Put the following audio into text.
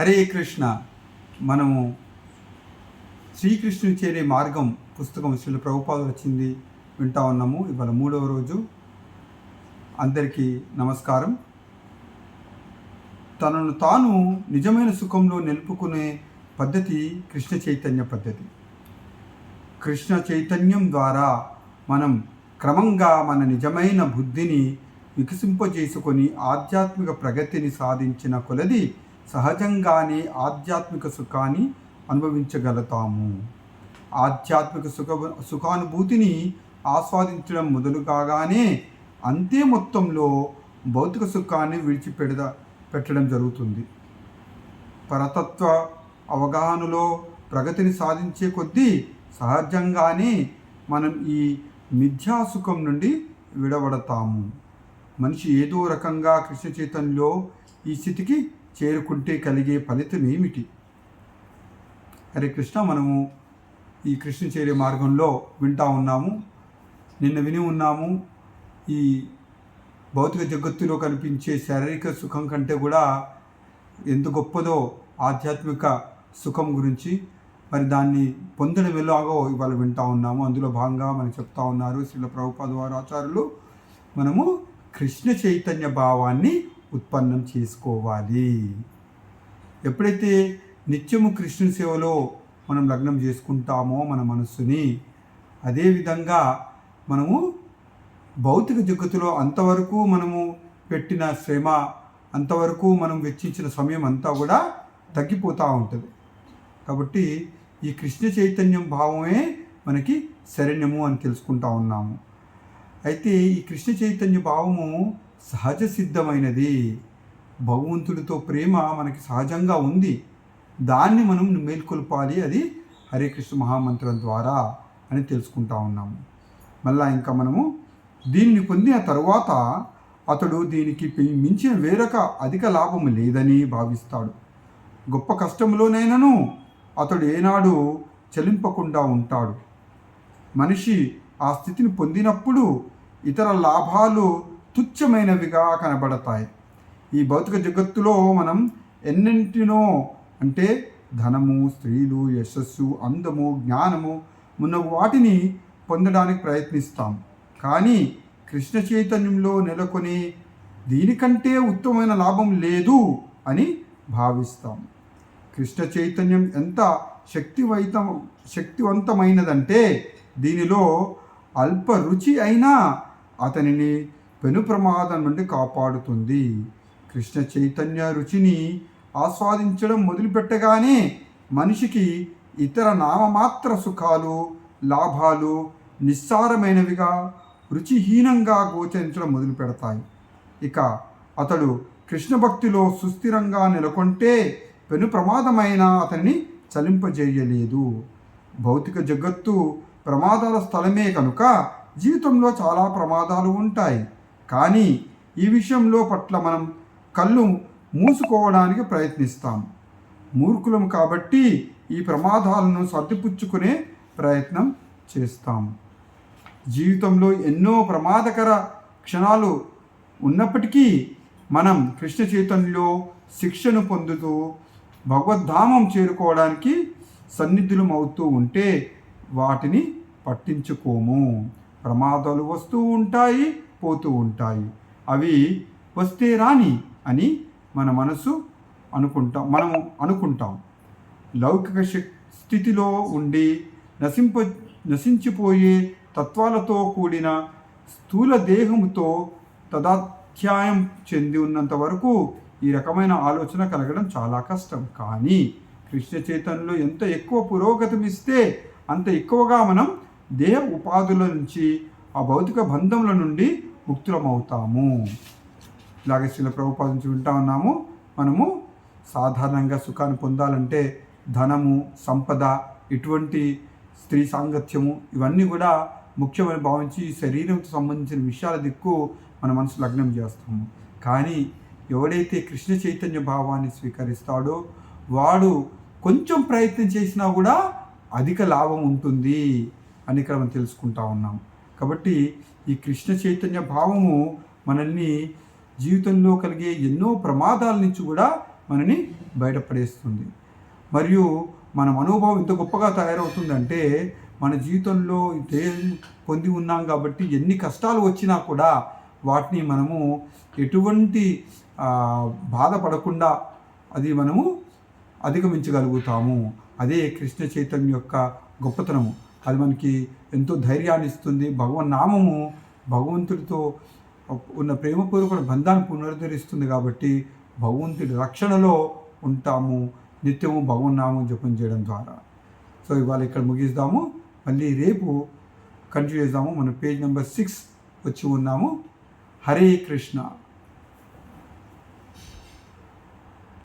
హరే కృష్ణ మనము శ్రీకృష్ణుని చేరే మార్గం పుస్తకం శ్రీల ప్రభుపాద వచ్చింది. వింటా ఉన్నాము. ఇవాళ మూడవ రోజు. అందరికీ నమస్కారం. తనను తాను నిజమైన సుఖంలో నిలుపుకునే పద్ధతి కృష్ణ చైతన్య పద్ధతి. కృష్ణ చైతన్యం ద్వారా మనం క్రమంగా మన నిజమైన బుద్ధిని వికసింపజేసుకొని ఆధ్యాత్మిక ప్రగతిని సాధించిన కొలది సహజంగానే ఆధ్యాత్మిక సుఖాన్ని అనుభవించగలుగుతాము. ఆధ్యాత్మిక సుఖ సుఖానుభూతిని ఆస్వాదించడం మొదలు కాగానే అంతే మొత్తంలో భౌతిక సుఖాన్ని విడిచిపెడద పెట్టడం జరుగుతుంది. పరతత్వ అవగాహనలో ప్రగతిని సాధించే కొద్దీ సహజంగానే మనం ఈ మిథ్యాసుఖం నుండి విడబడతాము. మనిషి ఏదో రకంగా కృష్ణ చైతన్యంలో ఈ స్థితికి చేరుకుంటే కలిగే ఫలితం ఏమిటి? హరే కృష్ణ మనము ఈ కృష్ణ చేరే మార్గంలో వింటా ఉన్నాము. నిన్న విని ఉన్నాము. ఈ భౌతిక జగత్తులో కనిపించే శారీరక సుఖం కంటే కూడా ఎంత గొప్పదో ఆధ్యాత్మిక సుఖం గురించి మరి దాన్ని పొందడం ఎలాగో ఇవాళ వింటా ఉన్నాము. అందులో భాగంగా మనకు చెప్తా ఉన్నారు శ్రీల ప్రభుపాద వారు ఆచార్యులు. మనము కృష్ణ చైతన్య భావాన్ని ఉత్పన్నం చేసుకోవాలి. ఎప్పుడైతే నిత్యము కృష్ణుని సేవలో మనం లగ్నం చేసుకుంటామో మన మనస్సుని అదేవిధంగా మనము భౌతిక జగత్తులో అంతవరకు మనము పెట్టిన శ్రమ అంతవరకు మనం వెచ్చించిన సమయం అంతా కూడా తగ్గిపోతూ ఉంటుంది. కాబట్టి ఈ కృష్ణ చైతన్యం భావమే మనకి శరణ్యము అని తెలుసుకుంటా ఉన్నాము. అయితే ఈ కృష్ణ చైతన్య భావము సహజ సిద్ధమైనది. భగవంతుడితో ప్రేమ మనకి సహజంగా ఉంది. దాన్ని మనం మేల్కొల్పాలి. అది హరే కృష్ణ మహామంత్రం ద్వారా అని తెలుసుకుంటా ఉన్నాము. మళ్ళా ఇంకా మనము దీన్ని పొందిన తర్వాత అతడు దీనికి మించిన వేరొక అధిక లాభం లేదని భావిస్తాడు. గొప్ప కష్టంలోనైనను అతడు ఏనాడు చలింపకుండా ఉంటాడు. మనిషి ఆ స్థితిని పొందినప్పుడు ఇతర లాభాలు తుచ్చమైనవిగా కనబడతాయి. ఈ భౌతిక జగత్తులో మనం ఎన్నింటినో అంటే ధనము స్త్రీలు యశస్సు అందము జ్ఞానము మున్నగు వాటిని పొందడానికి ప్రయత్నిస్తాం. కానీ కృష్ణ చైతన్యంలో నెలకొని దీనికంటే ఉత్తమమైన లాభం లేదు అని భావిస్తాం. కృష్ణ చైతన్యం ఎంత శక్తివైత శక్తివంతమైనదంటే దీనిలో అల్ప రుచి అయినా అతనిని పెను ప్రమాదం నుండి కాపాడుతుంది. కృష్ణ చైతన్య రుచిని ఆస్వాదించడం మొదలుపెట్టగానే మనిషికి ఇతర నామమాత్ర సుఖాలు లాభాలు నిస్సారమైనవిగా రుచిహీనంగా గోచరించడం మొదలు పెడతాయి ఇక అతడు కృష్ణ భక్తిలో సుస్థిరంగా నెలకొంటే పెను ప్రమాదమైన అతన్ని చలింపజేయలేదు. భౌతిక జగత్తు ప్రమాదాల స్థలమే కనుక జీవితంలో చాలా ప్రమాదాలు ఉంటాయి. కానీ ఈ విషయంలో పట్ల మనం కళ్ళు మూసుకోవడానికి ప్రయత్నిస్తాం. మూర్ఖులం కాబట్టి ఈ ప్రమాదాలను సర్దిపుచ్చుకునే ప్రయత్నం చేస్తాం. జీవితంలో ఎన్నో ప్రమాదకర క్షణాలు ఉన్నప్పటికీ మనం కృష్ణ చైతన్యంలో శిక్షను పొందుతూ భగవద్ధామం చేరుకోవడానికి సన్నిధులం అవుతూ ఉంటే వాటిని పట్టించుకోము. ప్రమాదాలు వస్తూ ఉంటాయి పోతూ ఉంటాయి. అవి వస్తే రాని అని మన మనసు అనుకుంటాం మనము అనుకుంటాం. లౌకిక స్థితిలో ఉండి నశింప నశించిపోయే తత్వాలతో కూడిన స్థూల దేహంతో తదాధ్యాయం చెంది ఉన్నంత వరకు ఈ రకమైన ఆలోచన కలగడం చాలా కష్టం. కానీ కృష్ణ చైతన్యంలో ఎంత ఎక్కువ పురోగతిమిస్తే అంత ఎక్కువగా మనం దేహ ఉపాధుల నుంచి ఆ భౌతిక బంధముల నుండి ముక్తులమవుతాము. ఇలాగే శిల ప్రభుపాద నుంచి వింటా ఉన్నాము. మనము సాధారణంగా సుఖాన్ని పొందాలంటే ధనము సంపద ఇటువంటి స్త్రీ సాంగత్యము ఇవన్నీ కూడా ముఖ్యమని భావించి శరీరంతో సంబంధించిన విషయాల దిక్కు మన మనసు లగ్నం చేస్తాము. కానీ ఎవడైతే కృష్ణ చైతన్య భావాన్ని స్వీకరిస్తాడో వాడు కొంచెం ప్రయత్నం చేసినా కూడా అధిక లాభం ఉంటుంది అని ఇక్కడ మనం తెలుసుకుంటా ఉన్నాం. కాబట్టి ఈ కృష్ణ చైతన్య భావము మనల్ని జీవితంలో కలిగే ఎన్నో ప్రమాదాల నుంచి కూడా మనని బయటపడేస్తుంది. మరియు మన మనోభావం ఎంత గొప్పగా తయారవుతుందంటే మన జీవితంలో దేహం పొంది ఉన్నాం కాబట్టి ఎన్ని కష్టాలు వచ్చినా కూడా వాటిని మనము ఎటువంటి బాధపడకుండా అది మనము అధిగమించగలుగుతాము. అదే కృష్ణ చైతన్యం యొక్క గొప్పతనము. అది మనకి ఎంతో ధైర్యాన్ని ఇస్తుంది. భగవన్ నామము భగవంతుడితో ఉన్న ప్రేమపూర్వక బంధాన్ని పునరుద్ధరిస్తుంది కాబట్టి భగవంతుడి రక్షణలో ఉంటాము. నిత్యము భగవన్ నామం జపం చేయడం ద్వారా. సో ఇవాళ ఇక్కడ ముగిస్తాము. మళ్ళీ రేపు కంటిన్యూ చేద్దాము మన పేజ్ నెంబర్ సిక్స్ వచ్చి ఉన్నాము. హరే కృష్ణ.